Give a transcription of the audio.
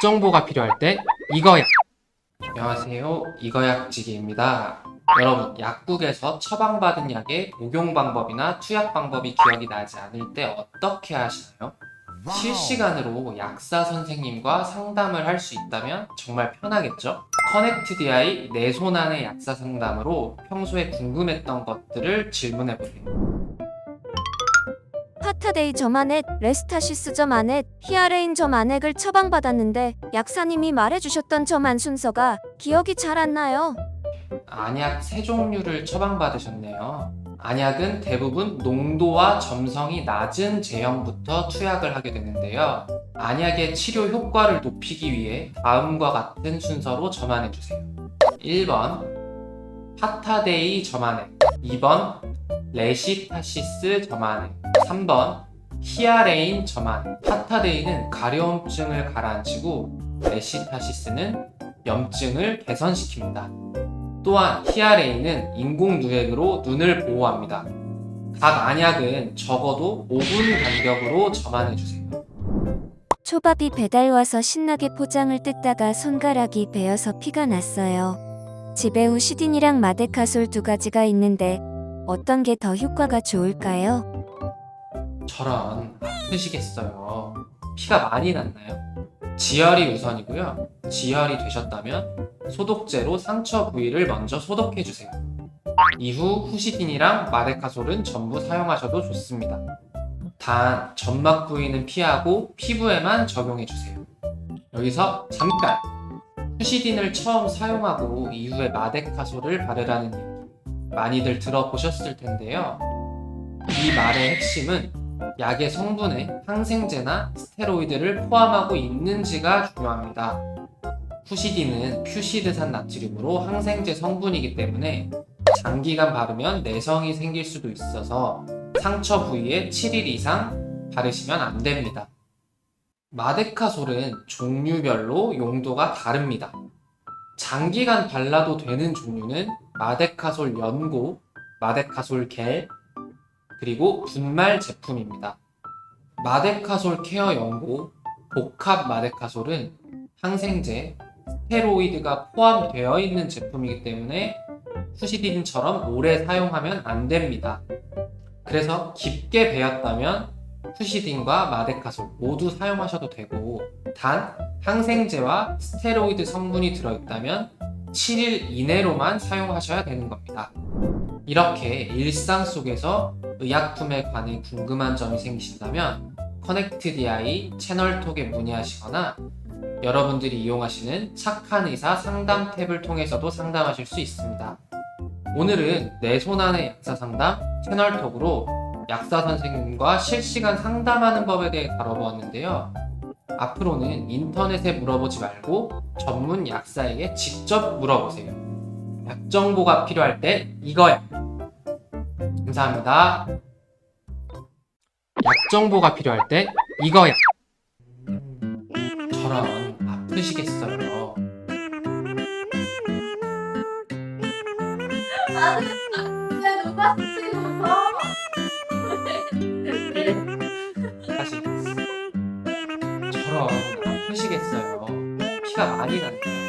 정보가 필요할 때 이거야. 안녕하세요. 이거약지기입니다. 여러분, 약국에서 처방받은 약의 복용 방법이나 투약 방법이 기억이 나지 않을 때 어떻게 하시나요? 실시간으로 약사 선생님과 상담을 할 수 있다면 정말 편하겠죠? 커넥트 DI 내 손 안의 약사 상담으로 평소에 궁금했던 것들을 질문해 보세요. 파타데이 점안액, 레스타시스 점안액, 히아레인 점안액을 처방받았는데 약사님이 말해주셨던 점안 순서가 기억이 잘 안 나요. 안약 세 종류를 처방받으셨네요. 안약은 대부분 농도와 점성이 낮은 제형부터 투약을 하게 되는데요. 안약의 치료 효과를 높이기 위해 다음과 같은 순서로 점안해 주세요. 1번 파타데이 점안액 2번 레시타시스 점안액 3번 히아레인 점안액 파타데이는 가려움증을 가라앉히고 레시타시스는 염증을 개선시킵니다. 또한 히아레인은 인공 누액으로 눈을 보호합니다. 각 안약은 적어도 5분 간격으로 점안해 주세요. 초밥이 배달 와서 신나게 포장을 뜯다가 손가락이 베어서 피가 났어요. 집에 우시딘이랑 마데카솔 두 가지가 있는데 어떤 게 더 효과가 좋을까요? 저런 아프시겠어요. 피가 많이 났나요? 지혈이 우선이고요. 지혈이 되셨다면 소독제로 상처 부위를 먼저 소독해 주세요. 이후 후시딘이랑 마데카솔은 전부 사용하셔도 좋습니다. 단 점막 부위는 피하고 피부에만 적용해 주세요. 여기서 잠깐 후시딘을 처음 사용하고 이후에 마데카솔을 바르라는 얘기 많이들 들어보셨을 텐데요. 이 말의 핵심은 약의 성분에 항생제나 스테로이드를 포함하고 있는지가 중요합니다. 후시딘은 퓨시드산 나트륨으로 항생제 성분이기 때문에 장기간 바르면 내성이 생길 수도 있어서 상처 부위에 7일 이상 바르시면 안 됩니다. 마데카솔은 종류별로 용도가 다릅니다. 장기간 발라도 되는 종류는 마데카솔 연고, 마데카솔 겔, 그리고 분말 제품입니다. 마데카솔 케어 연고, 복합 마데카솔은 항생제, 스테로이드가 포함되어 있는 제품이기 때문에 후시딘처럼 오래 사용하면 안 됩니다. 그래서 깊게 배었다면 후시딘과 마데카솔 모두 사용하셔도 되고 단 항생제와 스테로이드 성분이 들어있다면 7일 이내로만 사용하셔야 되는 겁니다. 이렇게 일상 속에서 의약품에 관해 궁금한 점이 생기신다면 커넥트 DI 채널톡에 문의하시거나 여러분들이 이용하시는 착한 의사 상담 탭을 통해서도 상담하실 수 있습니다. 오늘은 내 손 안의 약사 상담 채널톡으로 약사 선생님과 실시간 상담하는 법에 대해 다뤄보았는데요. 앞으로는 인터넷에 물어보지 말고 전문 약사에게 직접 물어보세요. 약 정보가 필요할 때 이거야. 감사합니다. 약 정보가 필요할 때 이거야. 저런 아프시겠어요. 다시. 저런 아프시겠어요. 피가 많이 났나요?